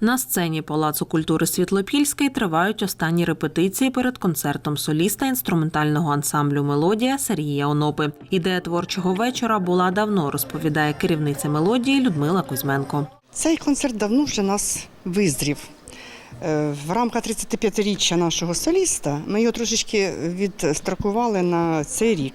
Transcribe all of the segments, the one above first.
На сцені Палацу культури Світлопільський тривають останні репетиції перед концертом соліста інструментального ансамблю Мелодія Сергія Онопи. Ідея творчого вечора була давно, розповідає керівниця мелодії Людмила Кузьменко. Цей концерт давно вже нас визрів. Е, В рамках 35-річчя нашого соліста ми його трошечки відстрокували на цей рік.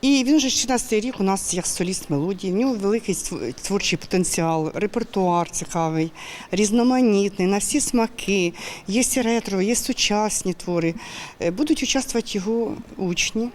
І він вже 16 рік у нас як соліст мелодії. В нього великий творчий потенціал, репертуар цікавий, різноманітний, на всі смаки. Є ретро, є сучасні твори. Е, Будуть участвувати його учні,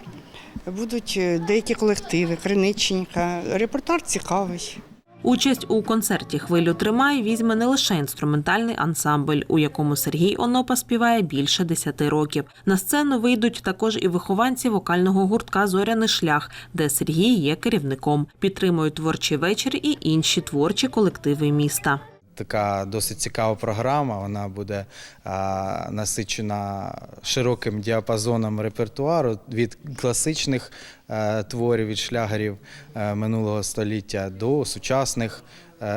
будуть е, деякі колективи, Криниченька. Репертуар цікавий. Участь у концерті Хвилю тримай візьме не лише інструментальний ансамбль, у якому Сергій Онопа співає більше десяти років. На сцену вийдуть також і вихованці вокального гуртка Зоряний шлях, де Сергій є керівником. Підтримують творчий вечір і інші творчі колективи міста. Така досить цікава програма. Вона буде насичена широким діапазоном репертуару від класичних е, творів від шлягерів е, минулого століття до сучасних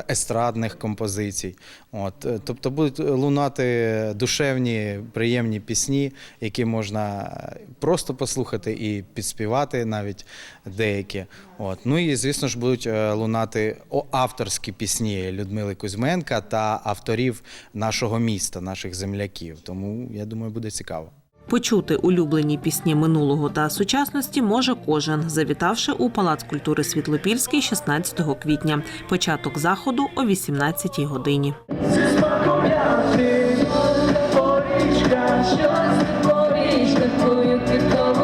естрадних композицій. От, е, тобто будуть лунати душевні, приємні пісні, які можна просто послухати і підспівати навіть деякі. От. Ну і звісно ж будуть е, лунати авторські пісні Людмили Кузьменка та авторів нашого міста, наших земляків. Тому я думаю, буде цікаво. Почути улюблені пісні минулого та сучасності може кожен, завітавши у Палац культури Світлопільський 16 квітня. Початок заходу о 18 годині. Порічка, щось порічка, твою квіткову